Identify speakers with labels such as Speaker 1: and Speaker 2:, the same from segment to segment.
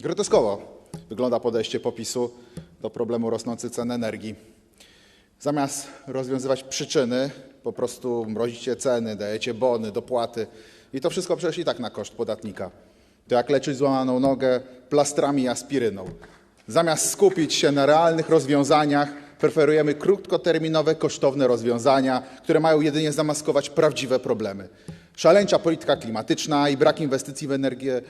Speaker 1: Groteskowo wygląda podejście popisu do problemu rosnących cen energii. Zamiast rozwiązywać przyczyny, po prostu mrozicie ceny, dajecie bony, dopłaty i to wszystko przecież i tak na koszt podatnika. To jak leczyć złamaną nogę plastrami i aspiryną. Zamiast skupić się na realnych rozwiązaniach, preferujemy krótkoterminowe, kosztowne rozwiązania, które mają jedynie zamaskować prawdziwe problemy. Szaleńcza polityka klimatyczna i brak inwestycji w energię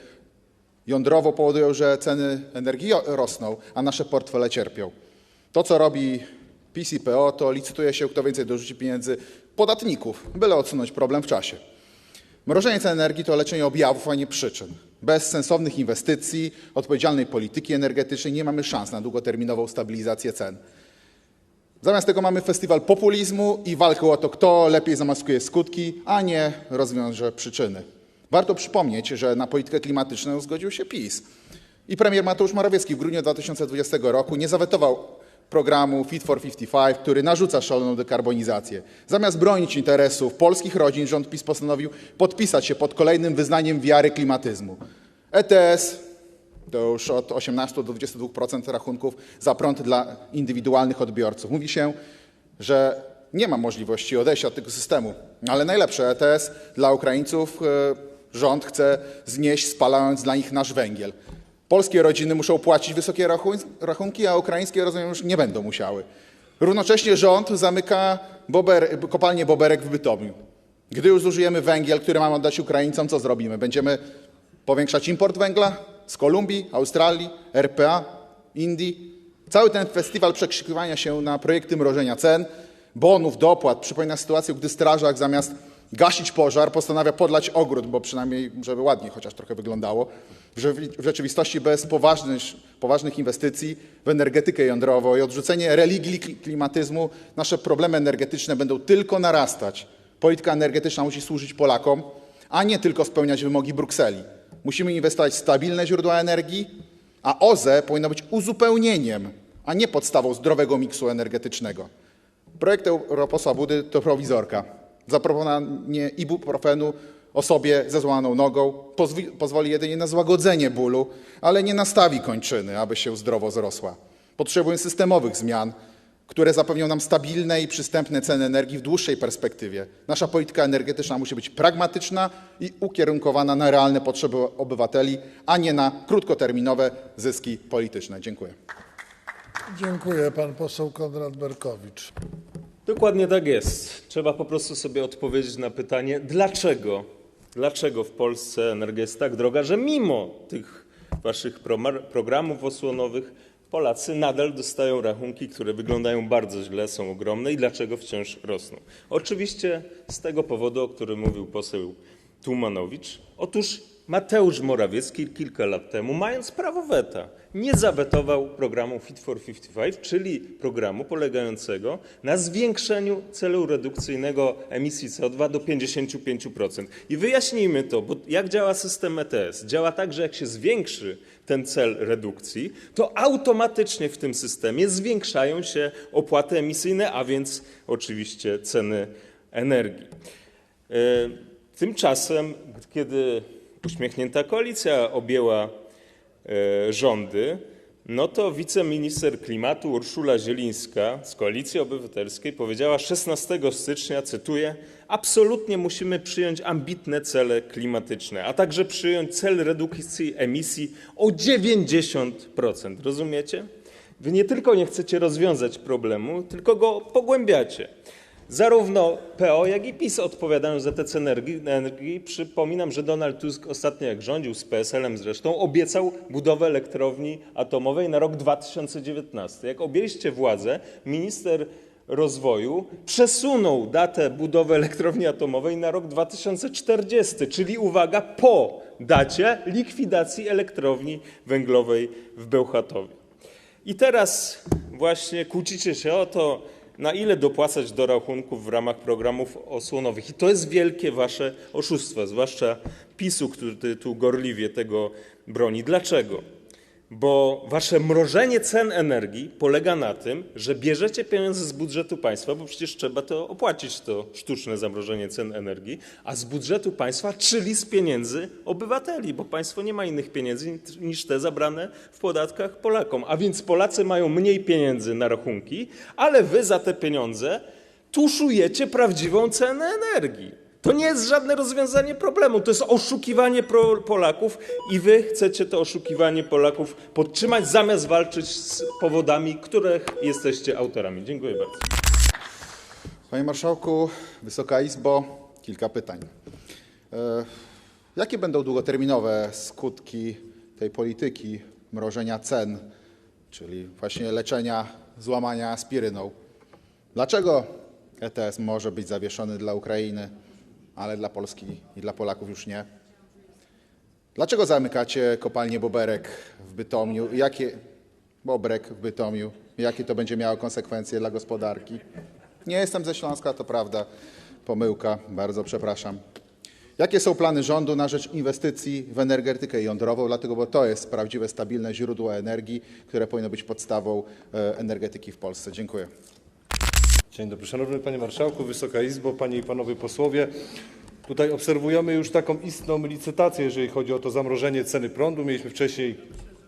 Speaker 1: jądrowo powodują, że ceny energii rosną, a nasze portfele cierpią. To, co robi PiS i PO, to licytuje się, kto więcej dorzuci pieniędzy podatników, byle odsunąć problem w czasie. Mrożenie cen energii to leczenie objawów, a nie przyczyn. Bez sensownych inwestycji, odpowiedzialnej polityki energetycznej nie mamy szans na długoterminową stabilizację cen. Zamiast tego mamy festiwal populizmu i walkę o to, kto lepiej zamaskuje skutki, a nie rozwiąże przyczyny. Warto przypomnieć, że na politykę klimatyczną zgodził się PiS. I premier Mateusz Morawiecki w grudniu 2020 roku nie zawetował programu Fit for 55, który narzuca szaloną dekarbonizację. Zamiast bronić interesów polskich rodzin, rząd PiS postanowił podpisać się pod kolejnym wyznaniem wiary klimatyzmu. ETS to już od 18 do 22% rachunków za prąd dla indywidualnych odbiorców. Mówi się, że nie ma możliwości odejścia od tego systemu, ale najlepsze ETS dla Ukraińców e, rząd chce znieść, spalając dla nich nasz węgiel. Polskie rodziny muszą płacić wysokie rachun- rachunki, a ukraińskie, rozumiem, już nie będą musiały. Równocześnie rząd zamyka bober, kopalnię Boberek w Bytomiu. Gdy już zużyjemy węgiel, który mamy oddać Ukraińcom, co zrobimy? Będziemy powiększać import węgla z Kolumbii, Australii, RPA, Indii. Cały ten festiwal przekrzykiwania się na projekty mrożenia cen, bonów, dopłat przypomina sytuację, gdy strażak zamiast gasić pożar postanawia podlać ogród, bo przynajmniej, żeby ładniej chociaż trochę wyglądało. W rzeczywistości bez poważnych, poważnych inwestycji w energetykę jądrową i odrzucenie religii kli- klimatyzmu nasze problemy energetyczne będą tylko narastać. Polityka energetyczna musi służyć Polakom, a nie tylko spełniać wymogi Brukseli. Musimy inwestować w stabilne źródła energii, a OZE powinno być uzupełnieniem, a nie podstawą zdrowego miksu energetycznego. Projekt europosła Budy to prowizorka. Zaproponowanie ibuprofenu osobie ze złamaną nogą pozwoli jedynie na złagodzenie bólu, ale nie nastawi kończyny, aby się zdrowo zrosła. Potrzebujemy systemowych zmian, które zapewnią nam stabilne i przystępne ceny energii w dłuższej perspektywie. Nasza polityka energetyczna musi być pragmatyczna i ukierunkowana na realne potrzeby obywateli, a nie na krótkoterminowe zyski polityczne. Dziękuję.
Speaker 2: Dziękuję. Pan poseł Konrad Berkowicz.
Speaker 3: Dokładnie tak jest. Trzeba po prostu sobie odpowiedzieć na pytanie, dlaczego, dlaczego w Polsce energia jest tak droga, że mimo tych waszych programów osłonowych Polacy nadal dostają rachunki, które wyglądają bardzo źle, są ogromne i dlaczego wciąż rosną. Oczywiście z tego powodu, o którym mówił poseł Tumanowicz. Otóż Mateusz Morawiecki kilka lat temu, mając prawo weta, nie zawetował programu Fit for 55, czyli programu polegającego na zwiększeniu celu redukcyjnego emisji CO2 do 55%. I wyjaśnijmy to, bo jak działa system ETS? Działa tak, że jak się zwiększy ten cel redukcji, to automatycznie w tym systemie zwiększają się opłaty emisyjne, a więc oczywiście ceny energii. E, Tymczasem, kiedy uśmiechnięta koalicja objęła e, rządy, no to wiceminister klimatu Urszula Zielińska z Koalicji Obywatelskiej powiedziała 16 stycznia, cytuję, absolutnie musimy przyjąć ambitne cele klimatyczne, a także przyjąć cel redukcji emisji o 90%. Rozumiecie? Wy nie tylko nie chcecie rozwiązać problemu, tylko go pogłębiacie. Zarówno PO, jak i PiS odpowiadają za te ceny energii. Przypominam, że Donald Tusk ostatnio jak rządził z PSL-em zresztą, obiecał budowę elektrowni atomowej na rok 2019. Jak objęliście władzę, minister rozwoju przesunął datę budowy elektrowni atomowej na rok 2040, czyli uwaga, po dacie likwidacji elektrowni węglowej w Bełchatowie. I teraz właśnie kłócicie się o to, na ile dopłacać do rachunków w ramach programów osłonowych. I to jest wielkie wasze oszustwo, zwłaszcza PiSu, który tu gorliwie tego broni. Dlaczego? Bo wasze mrożenie cen energii polega na tym, że bierzecie pieniądze z budżetu państwa, bo przecież trzeba to opłacić, to sztuczne zamrożenie cen energii, a z budżetu państwa, czyli z pieniędzy obywateli, bo państwo nie ma innych pieniędzy niż te zabrane w podatkach Polakom. A więc Polacy mają mniej pieniędzy na rachunki, ale wy za te pieniądze tuszujecie prawdziwą cenę energii. To nie jest żadne rozwiązanie problemu, to jest oszukiwanie Polaków i wy chcecie to oszukiwanie Polaków podtrzymać, zamiast walczyć z powodami, których jesteście autorami. Dziękuję bardzo.
Speaker 1: Panie Marszałku, Wysoka Izbo, kilka pytań. E, Jakie będą długoterminowe skutki tej polityki mrożenia cen, czyli właśnie leczenia złamania aspiryną? Dlaczego ETS może być zawieszony dla Ukrainy, ale dla Polski i dla Polaków już nie? Dlaczego zamykacie kopalnię Boberek w Bytomiu? Jakie Bobrek w Bytomiu? Jakie to będzie miało konsekwencje dla gospodarki? Nie jestem ze Śląska, to prawda. Pomyłka, bardzo przepraszam. Jakie są plany rządu na rzecz inwestycji w energetykę jądrową? Dlatego, bo to jest prawdziwe, stabilne źródło energii, które powinno być podstawą e, energetyki w Polsce. Dziękuję.
Speaker 4: Dzień dobry, szanowny panie marszałku, Wysoka Izbo, panie i panowie posłowie. Tutaj obserwujemy już taką istną licytację, jeżeli chodzi o to zamrożenie ceny prądu. Mieliśmy wcześniej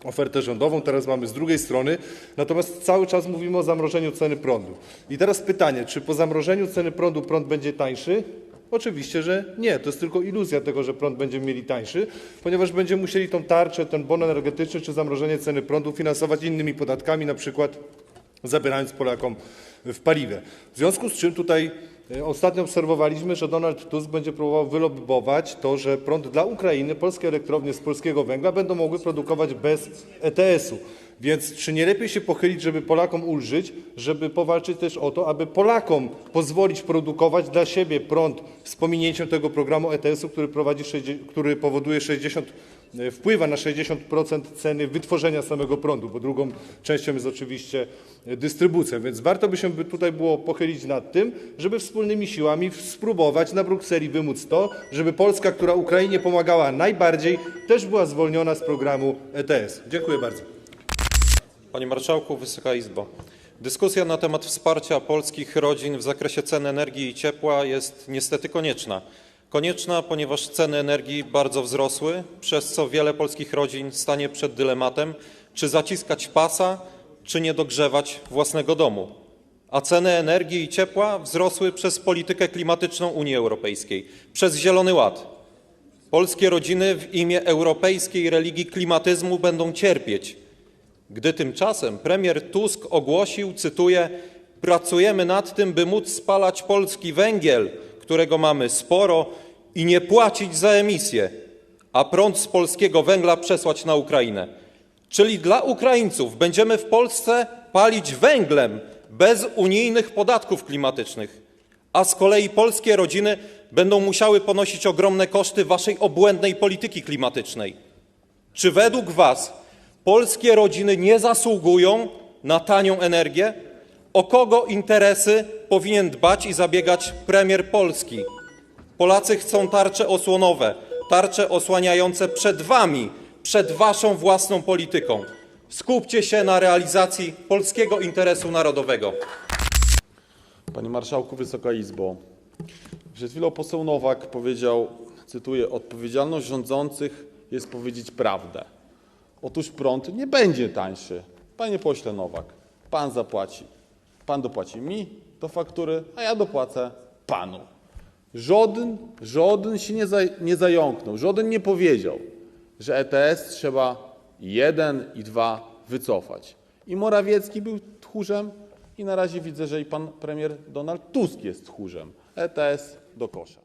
Speaker 4: ofertę rządową, teraz mamy z drugiej strony. Natomiast cały czas mówimy o zamrożeniu ceny prądu. I teraz pytanie, czy po zamrożeniu ceny prądu prąd będzie tańszy? Oczywiście, że nie. To jest tylko iluzja tego, że prąd będziemy mieli tańszy, ponieważ będziemy musieli tą tarczę, ten bon energetyczny czy zamrożenie ceny prądu finansować innymi podatkami, na przykład zabierając Polakom w paliwie. W związku z czym tutaj e, ostatnio obserwowaliśmy, że Donald Tusk będzie próbował wylobbować to, że prąd dla Ukrainy, polskie elektrownie z polskiego węgla będą mogły produkować bez ETS-u. Więc czy nie lepiej się pochylić, żeby Polakom ulżyć, żeby powalczyć też o to, aby Polakom pozwolić produkować dla siebie prąd z pominięciem tego programu ETS-u, który, prowadzi, 60 który powoduje 60 e, wpływa na 60% ceny wytworzenia samego prądu, bo drugą częścią jest oczywiście e, dystrybucja. Więc warto by się tutaj było pochylić nad tym, żeby wspólnymi siłami spróbować na Brukseli wymóc to, żeby Polska, która Ukrainie pomagała najbardziej, też była zwolniona z programu ETS. Dziękuję bardzo.
Speaker 5: Panie Marszałku, Wysoka Izbo. Dyskusja na temat wsparcia polskich rodzin w zakresie cen energii i ciepła jest niestety konieczna. Konieczna, ponieważ ceny energii bardzo wzrosły, przez co wiele polskich rodzin stanie przed dylematem, czy zaciskać pasa, czy nie dogrzewać własnego domu. A ceny energii i ciepła wzrosły przez politykę klimatyczną Unii Europejskiej, przez Zielony Ład. Polskie rodziny w imię europejskiej religii klimatyzmu będą cierpieć, gdy tymczasem premier Tusk ogłosił, cytuję, pracujemy nad tym, by móc spalać polski węgiel, którego mamy sporo i nie płacić za emisję, a prąd z polskiego węgla przesłać na Ukrainę. Czyli dla Ukraińców będziemy w Polsce palić węglem bez unijnych podatków klimatycznych, a z kolei polskie rodziny będą musiały ponosić ogromne koszty waszej obłędnej polityki klimatycznej. Czy według Was polskie rodziny nie zasługują na tanią energię? O kogo interesy powinien dbać i zabiegać premier Polski? Polacy chcą tarcze osłonowe, tarcze osłaniające przed Wami, przed Waszą własną polityką. Skupcie się na realizacji polskiego interesu narodowego.
Speaker 6: Panie Marszałku, Wysoka Izbo. Przed chwilą poseł Nowak powiedział, cytuję, odpowiedzialność rządzących jest powiedzieć prawdę. Otóż prąd nie będzie tańszy. Panie pośle Nowak, pan zapłaci. Pan dopłaci mi do faktury, a ja dopłacę panu. Żaden, żaden się nie, za, nie zająknął, żaden nie powiedział, że ETS trzeba jeden i dwa wycofać. I Morawiecki był tchórzem i na razie widzę, że i pan premier Donald Tusk jest tchórzem. ETS do kosza.